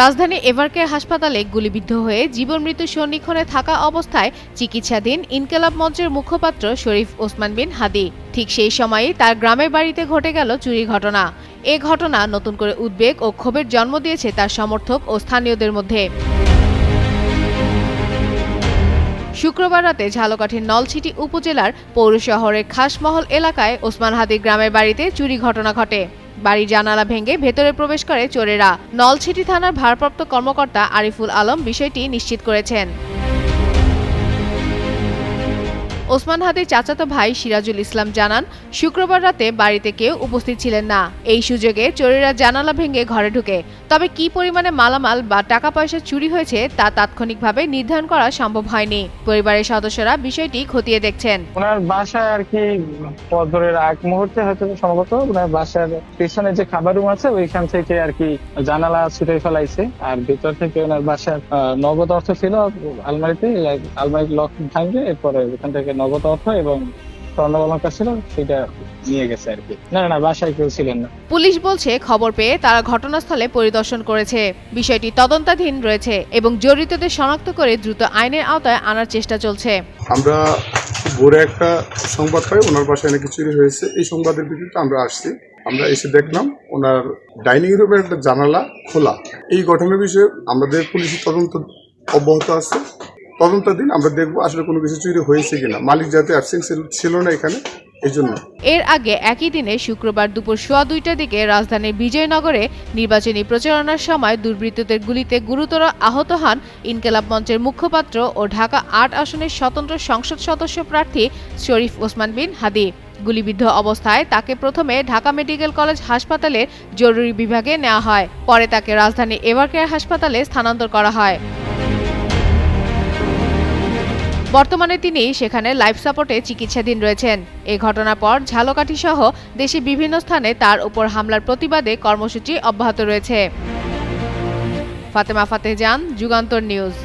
রাজধানী এভারকেয়ার হাসপাতালে গুলিবিদ্ধ হয়ে জীবন মৃত্যু সন্নিক্ষণে থাকা অবস্থায় চিকিৎসাধীন ইনকেলাব মঞ্চের মুখপাত্র শরীফ ওসমান বিন হাদি। ঠিক সেই সময়ই তার গ্রামের বাড়িতে ঘটে গেল চুরি ঘটনা। এ ঘটনা নতুন করে উদ্বেগ ও ক্ষোভের জন্ম দিয়েছে তার সমর্থক ও স্থানীয়দের মধ্যে। শুক্রবার রাতে ঝালকাঠির নলছিটি উপজেলার পৌর শহরের খাসমহল এলাকায় ওসমান হাদির গ্রামের বাড়িতে চুরি ঘটনা ঘটে। বাড়ির জানালা ভেঙে ভেতরে প্রবেশ করে চোরেরা। নলছিটি থানার ভারপ্রাপ্ত কর্মকর্তা আরিফুল আলম বিষয়টি নিশ্চিত করেছেন। ওসমান হাদির চাচাতো ভাই সিরাজুল ইসলাম জানান, শুক্রবার রাতে বাড়িতে কেউ উপস্থিত ছিলেন না। এই সুযোগে চোরেরা জানালা ভেঙে ঘরে ঢুকে। তবে কি পরিমাণে মালামাল বা টাকা পয়সা চুরি হয়েছে তা তাৎক্ষণিকভাবে নির্ধারণ করা সম্ভব হয়নি। পরিবারের সদস্যরা বিষয়টি খতিয়ে দেখছেন। ওনার বাসায় আর কি ধরে আগ মুহূর্তে হয়তো সম্ভবত ওনার বাসার পেছনে যে খাবার রুম আছে, ওইখান থেকে আর কি জানালা ছুটে ফেলাইছে। আর ভিতর থেকে ওনার বাসার নগদ অর্থ ছিল আলমারিতে এই আলমারির লক ভাঙে, এরপরে ওখান থেকে নগদ অর্থ এবং স্বর্ণবলঙ্কা ছিল সেটা নিয়ে গেছে আর কি। না না, না বাসায় কেউ ছিলেন না। পুলিশ বলছে খবর পেয়ে তারা ঘটনাস্থলে পরিদর্শন করেছে। বিষয়টি তদন্তাধীন রয়েছে এবং জড়িতদের শনাক্ত করে দ্রুত আইনের আওতায় আনার চেষ্টা চলছে। আমরা ভোরে একটা সংবাদ পাই ওনার বাসায় নাকি চুরি হয়েছে। এই সংবাদের ভিত্তিতে আমরা আসছি। আমরা এসে দেখলাম ওনার ডাইনিং রুমের একটা জানালা খোলা। এই ঘটনার বিষয়ে আমাদের পুলিশের তদন্ত অব্যাহত আছে। আমরা দেখব আসলে কোনো কিছু চুরি হয়েছে কিনা। মালিক যাতে ছিল না এখানে এর আগে একই দিনে শুক্রবার দুপুর সোয়া দুইটার দিকে রাজধানীর বিজয়নগরে নির্বাচনী প্রচারণার সময় দুর্বৃত্তদের গুলিতে গুরুতর আহত হন ইনকেলাব মঞ্চের মুখপাত্র ও ঢাকা আট আসনের স্বতন্ত্র সংসদ সদস্য প্রার্থী শরীফ ওসমান বিন হাদি। গুলিবিদ্ধ অবস্থায় তাকে প্রথমে ঢাকা মেডিকেল কলেজ হাসপাতালের জরুরি বিভাগে নেওয়া হয়, পরে তাকে রাজধানী এভারকেয়ার হাসপাতালে স্থানান্তর করা হয়। বর্তমানে তিনি সেখানে লাইফ সাপোর্টে চিকিৎসাধীন রয়েছেন। এ ঘটনার পর ঝালকাঠি সহ দেশে বিভিন্ন স্থানে তার উপর হামলার প্রতিবাদে কর্মসূচি অব্যাহত রয়েছে। ফাতেমা ফাতেজান যুগান্তর নিউজ।